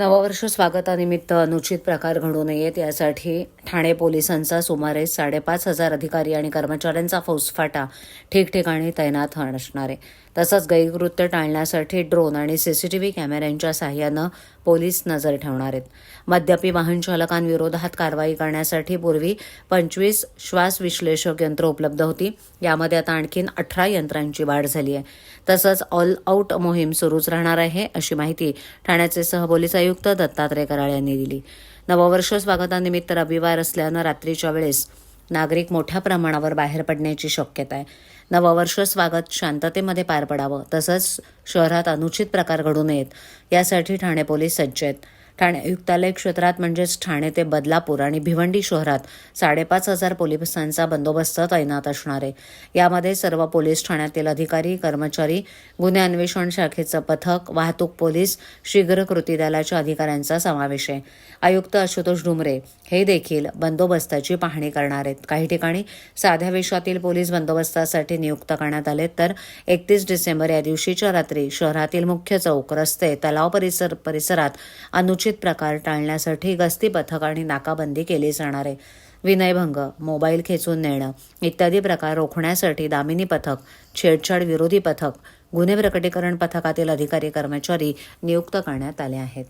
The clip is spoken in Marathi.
नववर्ष स्वागतानिमित्त अनुचित प्रकार घडू नयेत. यासाठी ठाणे पोलिसांचा सुमारे साडेपाच हजार अधिकारी आणि कर्मचाऱ्यांचा फौजफाटा ठिकठिकाणी तैनात असणार आहे. तसंच गैरकृत्य टाळण्यासाठी ड्रोन आणि सीसीटीव्ही कॅमेऱ्यांच्या सहाय्यानं पोलीस नजर ठेवणार आहेत. मद्यपी वाहन चालकांविरोधात कारवाई करण्यासाठी पूर्वी पंचवीस श्वास विश्लेषक यंत्र उपलब्ध होती. यामध्ये आता आणखीन अठरा यंत्रांची वाढ झाली आहे. तसंच ऑल आऊट मोहीम सुरूच राहणार आहे अशी माहिती ठाण्याचे सहपोलीस आयुक्त दत्तात्रय कराळ यांनी दिली. नववर्ष स्वागतानिमित्त रविवार असल्यानं रात्रीच्या वेळेस नागरिक मोठ्या प्रमाणावर बाहेर पडण्याची शक्यता आहे. नववर्ष स्वागत शांततेमध्ये पार पडावं तसंच शहरात अनुचित प्रकार घडू नयेत. यासाठी ठाणे पोलीस सज्ज आहेत. ठाणे आयुक्तालय क्षेत्रात म्हणजेच ठाणे ते बदलापूर आणि भिवंडी शहरात साडेपाच हजार पोलिसांचा बंदोबस्त तैनात असणार आहे. यामध्ये सर्व पोलीस ठाण्यातील अधिकारी कर्मचारी गुन्हे अन्वेषण शाखेचं पथक वाहतूक पोलीस शीघ्र कृती दलाच्या अधिकाऱ्यांचा समावेश आहे. आयुक्त आशुतोष डुमरे हे देखील बंदोबस्ताची पाहणी करणार आहेत. काही ठिकाणी साध्या वेशातील पोलीस बंदोबस्तासाठी नियुक्त करण्यात आले तर एकतीस डिसेंबर या दिवशीच्या रात्री शहरातील मुख्य चौक रस्ते तलाव परिसर परिसरात अनुचित प्रकार टाळण्यासाठी गस्ती पथक आणि नाकाबंदी केली जाणार आहे. विनयभंग मोबाईल खेचून नेणं इत्यादी प्रकार रोखण्यासाठी दामिनी पथक छेडछाड विरोधी पथक गुन्हे प्रकटीकरण पथकातील अधिकारी कर्मचारी नियुक्त करण्यात आले आहेत.